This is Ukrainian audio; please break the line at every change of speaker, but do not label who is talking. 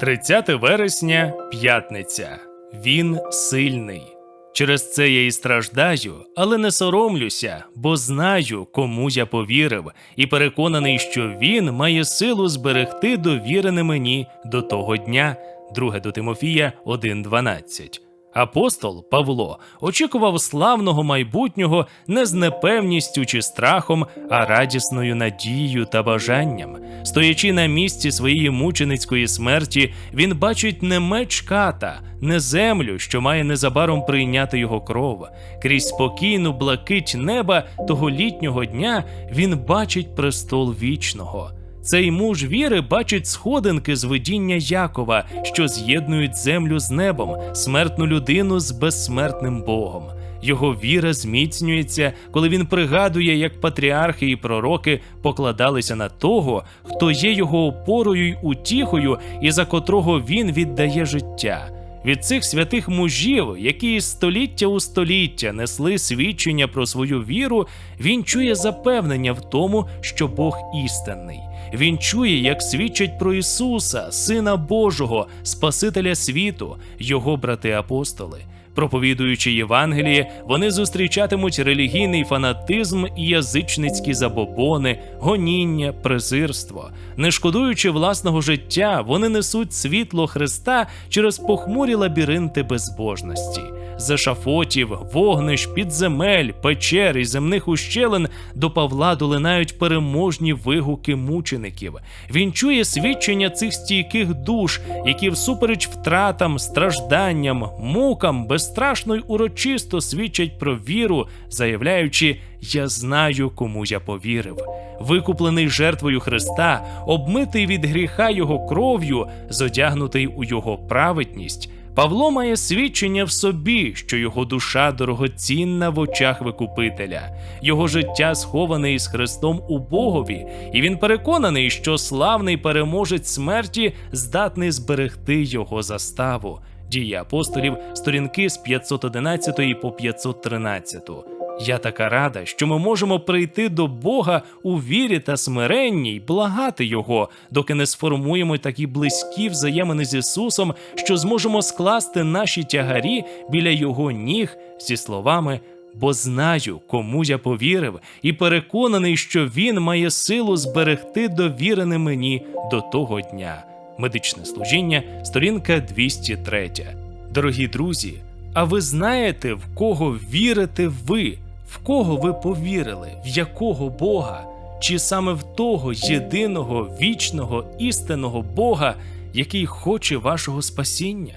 30 вересня, п'ятниця. Він сильний. Через це я і страждаю, але не соромлюся, бо знаю, кому я повірив, і переконаний, що він має силу зберегти довірене мені до того дня. 2 до Тимофія 1.12. Апостол Павло очікував славного майбутнього не з непевністю чи страхом, а радісною надією та бажанням. Стоячи на місці своєї мученицької смерті, він бачить не меч ката, не землю, що має незабаром прийняти його кров. Крізь спокійну блакить неба того літнього дня він бачить престол вічного. Цей муж віри бачить сходинки з видіння Якова, що з'єднують землю з небом, смертну людину з безсмертним Богом. Його віра зміцнюється, коли він пригадує, як патріархи і пророки покладалися на того, хто є його опорою й утіхою, і за котрого він віддає життя. Від цих святих мужів, які століття у століття несли свідчення про свою віру, він чує запевнення в тому, що Бог істинний. Він чує, як свідчать про Ісуса, Сина Божого, Спасителя світу, його брати-апостоли. Проповідуючи Євангеліє, вони зустрічатимуть релігійний фанатизм і язичницькі забобони, гоніння, презирство. Не шкодуючи власного життя, вони несуть світло Христа через похмурі лабіринти безбожності. З ешафотів, вогнищ, підземель, печер і земних ущелин до Павла долинають переможні вигуки мучеників. Він чує свідчення цих стійких душ, які всупереч втратам, стражданням, мукам безстрашно й урочисто свідчать про віру, заявляючи: Я знаю, кому я повірив. Викуплений жертвою Христа, обмитий від гріха Його кров'ю, зодягнутий у Його праведність. Павло має свідчення в собі, що його душа дорогоцінна в очах Викупителя, його життя сховане із Христом у Богові, і він переконаний, що славний переможець смерті здатний зберегти його заставу. Дії апостолів, сторінки з 511 по 513. Я така рада, що ми можемо прийти до Бога у вірі та смиренні й благати Його, доки не сформуємо такі близькі взаємини з Ісусом, що зможемо скласти наші тягарі біля Його ніг зі словами. Бо знаю, кому я повірив, і переконаний, що він має силу зберегти довірене мені до того дня. Медичне служіння, сторінка 203. Дорогі друзі, а ви знаєте, в кого вірите ви? В кого ви повірили? В якого Бога? Чи саме в того єдиного вічного істинного Бога, який хоче вашого спасіння?